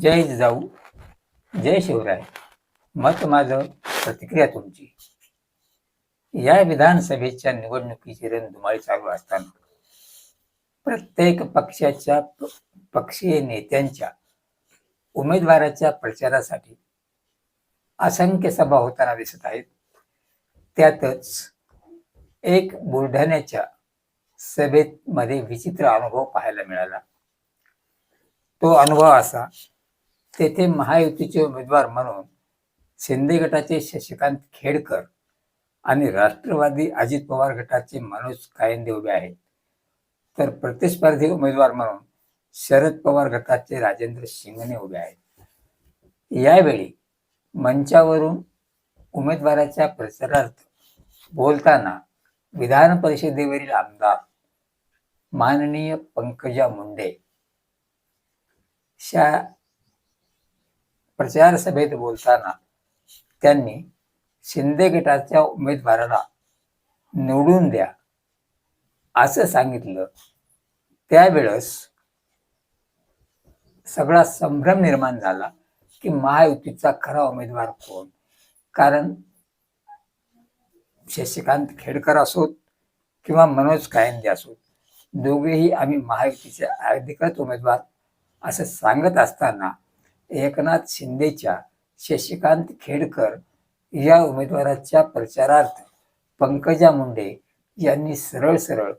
जय जाऊ जय शिवराय. मत माझं प्रतिक्रिया तुमची. या विधानसभेच्या निवडणुकीची रणधुमाळी चालू असताना प्रत्येक पक्षाच्या पक्षीय नेत्यांच्या उमेदवाराच्या प्रचारासाठी असंख्य सभा होताना दिसत आहेत. त्यातच एक बुलढाण्याच्या सभेत मध्ये विचित्र अनुभव पाहायला मिळाला. तो अनुभव असा तेथे महायुतीचे उमेदवार म्हणून शिंदे गटाचे शशिकांत खेडकर आणि राष्ट्रवादी अजित पवार गटाचे मनोज कायंदे उभे आहेत. तर प्रतिस्पर्धी उमेदवार म्हणून शरद पवार गटाचे राजेंद्र शिंगणे उभे आहेत. यावेळी मंचावरून उमेदवाराच्या प्रचारार्थ बोलताना विधान परिषदेवरील आमदार माननीय पंकजा मुंडे शा प्रचार सभेत बोलताना त्यांनी शिंदे गटाच्या उमेदवाराला निवडून द्या असं सांगितलं. त्यावेळेस सगळा संभ्रम निर्माण झाला की महायुतीचा खरा उमेदवार कोण? कारण शशिकांत खेडकर असोत किंवा मनोज कायंदे असोत दोघेही आम्ही महायुतीचे अधिकृत उमेदवार असं सांगत असताना एकनाथ शिंदेच्या शशिकांत खेडकर या उमेदवाराच्या प्रचारार्थ पंकजा मुंडे यांनी सरळ सरळ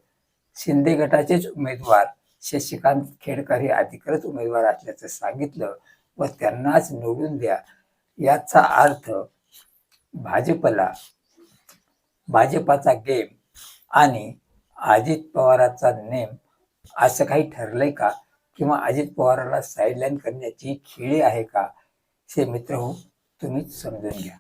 शिंदे गटाचेच उमेदवार शशिकांत खेडकर हे अधिकृत उमेदवार असल्याचं सांगितलं व त्यांनाच निवडून द्या. याचा अर्थ भाजपला भाजपाचा गेम आणि अजित पवाराचा नेम असं काही ठरलंय का? किंवा अजित पवाराला साईडलाईन करण्याची खेळी आहे का? हे मित्र हो तुम्हीच समजून घ्या.